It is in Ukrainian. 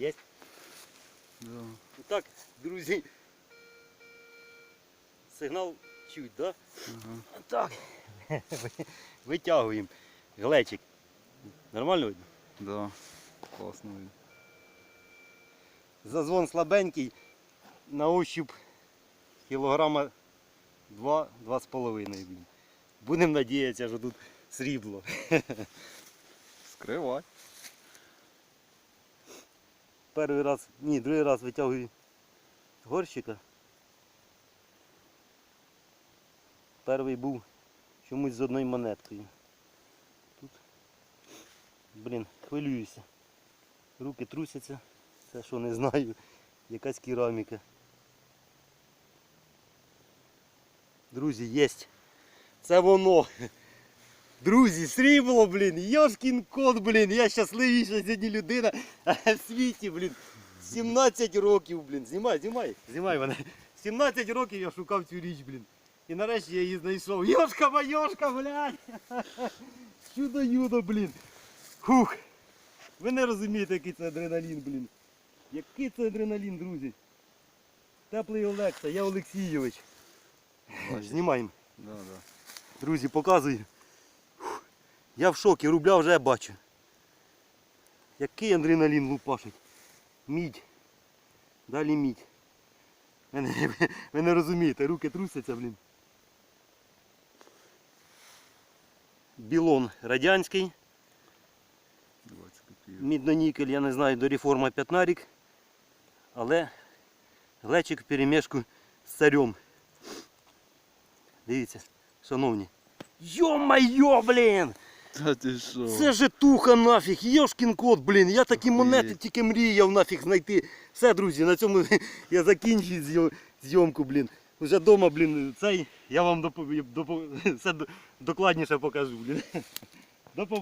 Є? Да. Так, друзі. Сигнал чуть, да? Ага. Так. Витягуємо. Глечик. Нормально видно? Да. Класно. видно. Зазвон слабенький. На ощуп кілограма 2-2,5. Будемо надіятися, що тут срібло. Скривай. Перший раз, ні, другий раз витягую з горщика. Перший був чомусь з одною монеткою. Тут, блін, хвилююся. Руки трусяться. Це що не знаю. Якась кераміка. Друзі, єсть. Це воно. Друзі, срібло, блін, Йошкін кот, блін, я щасливіша сьогодні людина в світі, блін. 17 років, блін. Знімай, знімай, знімай мене. 17 років я шукав цю річ, блін. І нарешті я її знайшов. Йошка майошка, блядь. Чудо юдо, блін. Хух. Ви не розумієте, який це адреналін, блін. Який це адреналін, друзі. Теплий Олекса, я Олексійович. Знімаємо. Да, да. Друзі, показую. Я в шокі, рубля вже бачу. Який адреналін лупашить. Мідь. Далі мідь. Ви не, розумієте, руки трусяться, блін. Білон радянський, 20 копійок. міднонікель, я не знаю, до реформа 15 рік. Але глечик в перемішку з царем. Дивіться, шановні. Йо-майо, блін! Та ти що? Це житуха нафіг, йошкін кот, блін. Я такі Охуєть. монети тільки мріяв нафіг знайти. Все, друзі, на цьому я закінчую зйомку, блін. Уже вдома, блін, цей, я вам доповім, допо- все докладніше покажу, блін. До побачення.